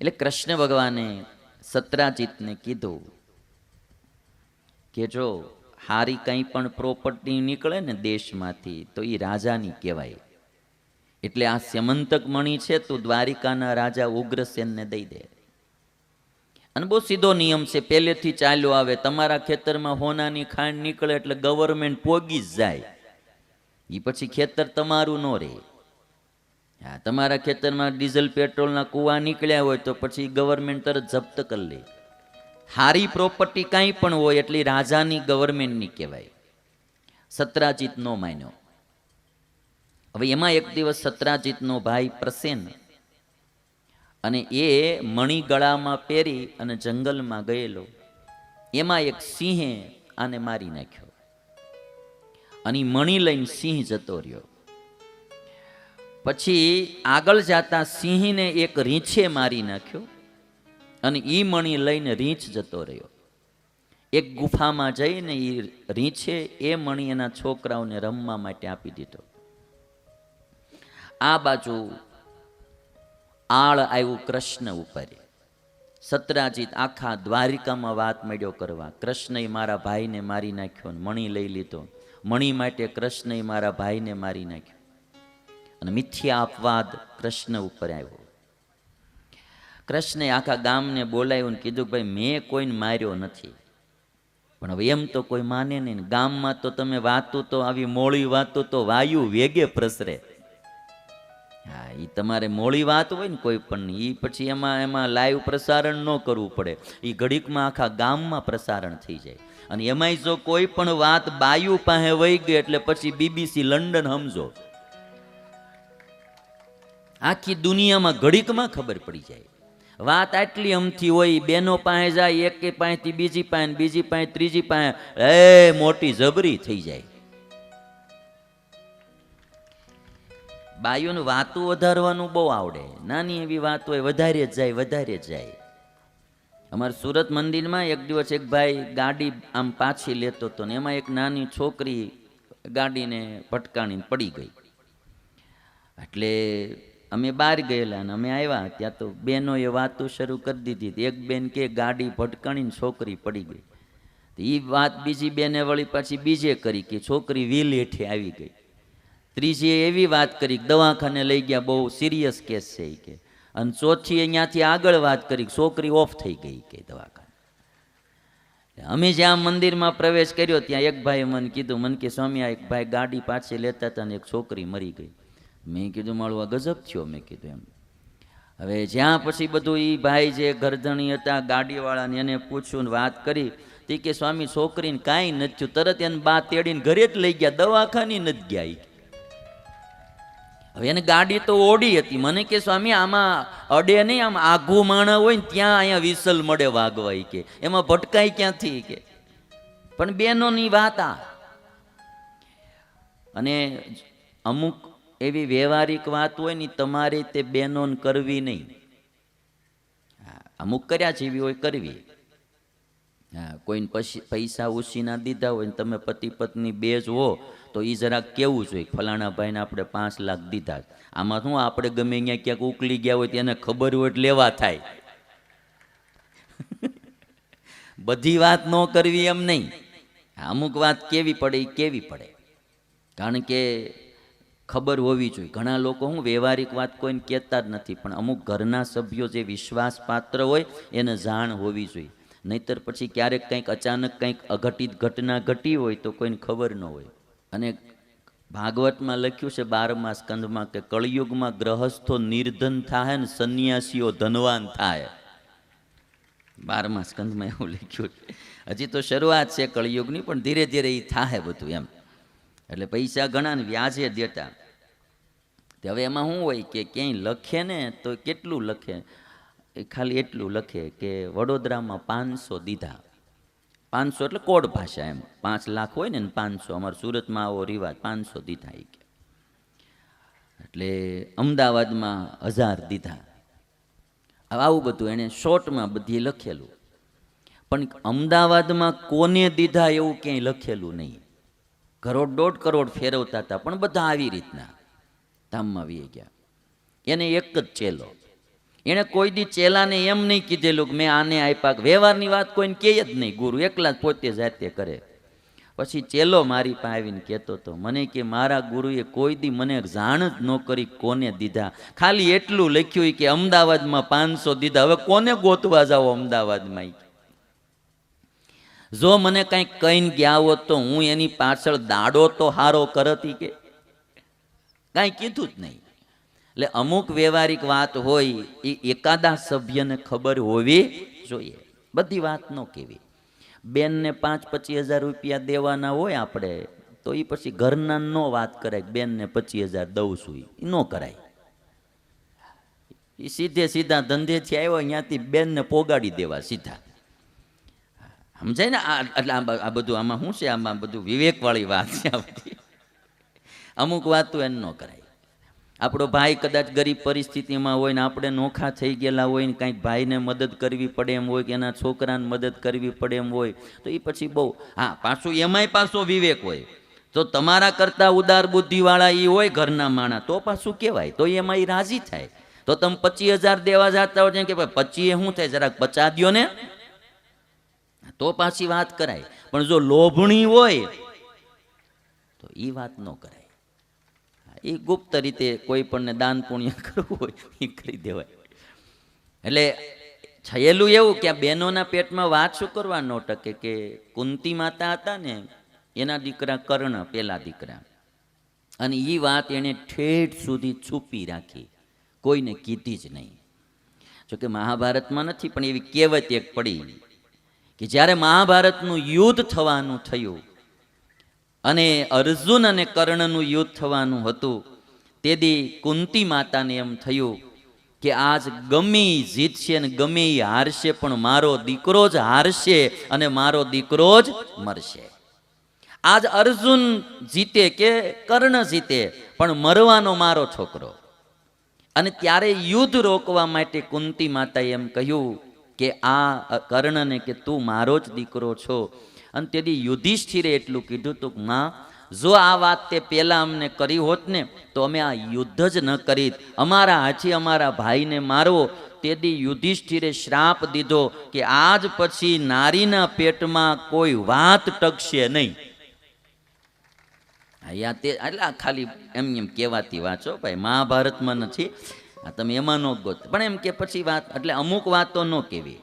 એટલે કૃષ્ણ ભગવાને સત્રાજીતને કીધું કે જો હારી કંઈ પણ પ્રોપર્ટી નીકળે ને દેશમાંથી, તો એ રાજાની કહેવાય. એટલે આ સ્યમંતક મણી છે, તું દ્વારિકાના રાજા ઉગ્રસેનને દઈ દે. અને બહુ સીધો નિયમ છે, પહેલેથી ચાલ્યો આવે, તમારા ખેતરમાં હોનાની ખાંડ નીકળે એટલે ગવર્મેન્ટ પોગી જ જાય. એ પછી ખેતર તમારું ન રહે. હા, તમારા ખેતરમાં ડીઝલ, પેટ્રોલના કૂવા નીકળ્યા હોય તો પછી ગવર્મેન્ટ તરત જપ્ત કરી લે. હારી પ્રોપર્ટી કાંઈ પણ હોય એટલી રાજાની ગવર્મેન્ટની કહેવાય. સત્રાજીત નો માન્યો. હવે એમાં એક દિવસ સત્રાજીતનો ભાઈ પ્રસેન અને એ મણી ગળામાં પહેરી અને જંગલમાં ગયેલો. એમાં એક સિંહે આને મારી નાખ્યો. અને મણી લઈને સિંહ જતો રહ્યો. પછી આગળ જતા સિંહને એક રીંછે મારી નાખ્યો અને એ મણી લઈને રીંછ જતો રહ્યો. એક ગુફામાં જઈને એ રીંછે એ મણી એના છોકરાઓને રમવા માટે આપી દીધો. આ બાજુ આળ આવ્યું કૃષ્ણ ઉપર. સત્રાજીત આખા દ્વારિકામાં વાત મળ્યો કરવા. કૃષ્ણએ મારા ભાઈને મારી નાખ્યો મણી લઈ લીધો. મણી માટે કૃષ્ણએ મારા ભાઈને મારી નાખ્યો. અને મિથ્યા અપવાદ કૃષ્ણ ઉપર આવ્યો. કૃષ્ણે આખા ગામને બોલાવ્યું ને કીધું ભાઈ, મેં કોઈને માર્યો નથી. પણ હવે એમ તો કોઈ માને નહીં. ગામમાં તો તમે વાતો તો આવી મોળી વાતો તો વાયુ વેગે પ્રસરે. હા એ તમારે મોળી વાત હોય ને કોઈ પણ એ પછી એમાં એમાં લાઈવ પ્રસારણ ન કરવું પડે. એ ઘડીકમાં આખા ગામમાં પ્રસારણ થઈ જાય. અને એમાંય જો કોઈ પણ વાત બાયુ પાસે વહી ગઈ એટલે પછી બીબીસી લંડન સમજો. આખી દુનિયામાં ઘડીકમાં ખબર પડી જાય. વાત આટલી અમથી હોય, બેનો પાસે જાય, એક પાસેથી બીજી પાસે બીજી પાસે, ત્રીજી પાસે, એ મોટી જબરી થઈ જાય. બાઈઓને વાતું વધારવાનું બહુ આવડે. નાની એવી વાત હોય, વધારે જ જાય, વધારે જ જાય. અમારા સુરત મંદિરમાં એક દિવસ એક ભાઈ ગાડી આમ પાછી લેતો હતો ને, એમાં એક નાની છોકરી ગાડીને ભટકાણીને પડી ગઈ. એટલે અમે બહાર ગયેલા અને અમે આવ્યા. ત્યાં તો બહેનોએ વાતો શરૂ કરી દીધી. એક બેન કે, ગાડી ભટકાણીને છોકરી પડી ગઈ. એ વાત બીજી બેને વળી પાછી બીજે કરી કે, છોકરી વ્હીલ હેઠે આવી ગઈ. ત્રીજીએ એવી વાત કરી, દવાખાને લઈ ગયા, બહુ સિરિયસ કેસ છે એ કે. અને ચોથી અહીંયાથી આગળ વાત કરી છોકરી ઓફ થઈ ગઈ કે દવાખાને. અમે જ્યાં મંદિરમાં પ્રવેશ કર્યો, ત્યાં એક ભાઈએ મને કીધું, મને કે, સ્વામી, આ એક ભાઈ ગાડી પાછી લેતા હતા ને એક છોકરી મરી ગઈ. મેં કીધું, મારું આ ગજબ થયો, મેં કીધું એમ. હવે જ્યાં પછી બધું એ ભાઈ જે ગરધણી હતા, ગાડીવાળાને, એને પૂછ્યું વાત કરી, તે કે, સ્વામી, છોકરીને કાંઈ નથી થયું. તરત એને બા તેડીને ઘરે જ લઈ ગયા, દવાખાની નથી ગયા. હવે એને ગાડી તો ઓડી હતી. મને કે, સ્વામી, આમાં અડે નહીં, આમ આઘું માણા હોય ને ત્યાં અહીંયા વિસલ મળે વાગવાય કે. એમાં ભટકાય ક્યાંથી કે? પણ બેનોની વાત આ. અને અમુક એવી વ્યવહારિક વાત હોય ને તમારે તે બેનોન કરવી નહીં. અમુક કર્યા છે એવી હોય કરવી. હા, કોઈને પછી પૈસા ઉછીના દીધા હોય ને તમે પતિ પત્ની બે જ હો, તો એ જરાક કેવું જોઈએ ફલાણા ભાઈને આપણે પાંચ લાખ દીધા. આમાં શું આપણે ગમે અહીંયા ક્યાંક ઉકલી ગયા હોય તેને ખબર હોય એટલે લેવા થાય. બધી વાત ન કરવી એમ નહીં. અમુક વાત કેવી પડે એ કેવી પડે. કારણ કે ખબર હોવી જોઈએ. ઘણા લોકો હું વ્યવહારિક વાત કોઈને કહેતા જ નથી, પણ અમુક ઘરના સભ્યો જે વિશ્વાસપાત્ર હોય એને જાણ હોવી જોઈએ. નહીતર પછી ક્યારેક કંઈક અચાનક કંઈક અઘટિત ઘટના ઘટી હોય તો કોઈને ખબર ન હોય. અને ભાગવતમાં લખ્યું છે, બારમા સ્કંદમાં કે કળિયુગમાં ગ્રહસ્થો નિર્ધન થાય ને સંન્યાસીઓ ધનવાન થાય બારમા સ્કંદમાં એવું લખ્યું છે. હજી તો શરૂઆત છે કળિયુગની, પણ ધીરે ધીરે એ થાય બધું એમ. એટલે પૈસા ઘણા વ્યાજે દેતા. તે હવે એમાં શું હોય કે ક્યાંય લખે ને તો કેટલું લખે? એ ખાલી એટલું લખે કે વડોદરામાં પાંચસો દીધા. પાંચસો એટલે કોડ ભાષા એમ. પાંચ લાખ હોય ને પાંચસો. અમારા સુરતમાં આવો રિવાજ, પાંચસો દીધા એ કે. એટલે અમદાવાદમાં હજાર દીધા. આવું બધું એણે શોર્ટમાં બધી લખેલું. પણ અમદાવાદમાં કોને દીધા એવું ક્યાંય લખેલું નહીં. કરોડ દોઢ કરોડ ફેરવતા હતા, પણ બધા આવી રીતના ધામમાં વી ગયા. એને એક જ ચેલો. એણે કોઈ દી ચેલાને એમ નહીં કીધેલું કે મેં આને આપ્યા વ્યવહારની વાત કોઈને કહે જ નહીં, ગુરુ એકલા જ પોતે જાતે કરે. પછી ચેલો મારી પાસે આવીને કહેતો હતો, મને કે મારા ગુરુએ કોઈ દી મને જાણ જ ન કરી કોને દીધા. ખાલી એટલું લખ્યું કે અમદાવાદમાં પાંચસો દીધા. હવે કોને ગોતવા જાઓ અમદાવાદમાં જો મને કંઈક કહીને ગયા હોત તો હું એની પાછળ દાડો તો હારો કરતી કે? કાંઈ કીધું જ નહીં. એટલે અમુક વ્યવહારિક વાત હોય, એ એકાદા સભ્યને ખબર હોવી જોઈએ. બધી વાત ન કેવી. બેનને પાંચ પચીસ હજાર રૂપિયા દેવાના હોય આપણે, તો એ પછી ઘરના નો વાત કરાય બેનને પચીસ હજાર દઉં છું એ ન કરાય. એ સીધે સીધા ધંધેથી આવ્યો ત્યાંથી બેનને પોગાડી દેવા સીધા. સમજાય ને, આ એટલે આ બધું આમાં શું છે? આમાં બધું વિવેકવાળી વાત છે આ બધી. અમુક તો એમ ન કરાય. આપણો ભાઈ કદાચ ગરીબ પરિસ્થિતિમાં હોય ને આપણે નોખા થઈ ગયેલા હોય ને કાંઈક ભાઈને મદદ કરવી પડે એમ હોય કે એના છોકરાને મદદ કરવી પડે એમ હોય, તો એ પછી બહુ હા, પાછું એમાંય પાછો વિવેક હોય. તો તમારા કરતાં ઉદાર બુદ્ધિવાળા એ હોય ઘરના માણા, તો પાછું કહેવાય. તો એમાં એ રાજી થાય. તો તમે પચીસ હજાર દેવા જતા હોય કે ભાઈ પચીએ શું થાય? જરાક પચા દ્યો ને. તો પાછી વાત કરાય. પણ જો લોભણી હોય, તો એ વાત ન કરાય. એ ગુપ્ત રીતે કોઈ પણને દાન પુણ્ય કરવું હોય એ કરી દેવાય. એટલે થયેલું એવું કે આ બહેનોના પેટમાં વાત શું કરવા? ન ટકે કે કુંતી માતા હતા ને, એના દીકરા કર્ણ પેલા દીકરા. અને એ વાત એણે ઠેઠ સુધી છુપી રાખી. કોઈને કીધી જ નહીં. જોકે મહાભારતમાં નથી, પણ એવી કહેવત એક પડી. કે જ્યારે મહાભારતનું યુદ્ધ થવાનું થયું અને અર્જુન અને કર્ણનું યુદ્ધ થવાનું હતું તેથી કુંતી માતાને એમ થયું કે આજ ગમે જીતશે અને ગમે હારશે, પણ મારો દીકરો જ હારશે અને મારો દીકરો જ મરશે. આજ અર્જુન જીતે કે કર્ણ જીતે, પણ મરવાનો મારો છોકરો. અને ત્યારે યુદ્ધ રોકવા માટે કુંતી માતાએ એમ કહ્યું કે આ કર્ણને કે તું મારો જ દીકરો છો. અને તેથી યુધિષ્ઠિરે એટલું કીધું તું માં, જો આ વાત તે પહેલાં અમને કરી હોત ને, તો અમે આ યુદ્ધ જ ન કરીત. અમારા હાથી અમારા ભાઈને મારવો. તેથી યુધિષ્ઠિરે શ્રાપ દીધો કે આજ પછી નારીના પેટમાં કોઈ વાત ટકશે નહીં. અહીંયા તે, એટલે ખાલી એમ એમ કહેવાતી વાંચો ભાઈ. મહાભારતમાં નથી. આ તમે એમાં ન ગોત. પણ એમ કે પછી વાત, એટલે અમુક વાતો ન કહેવી.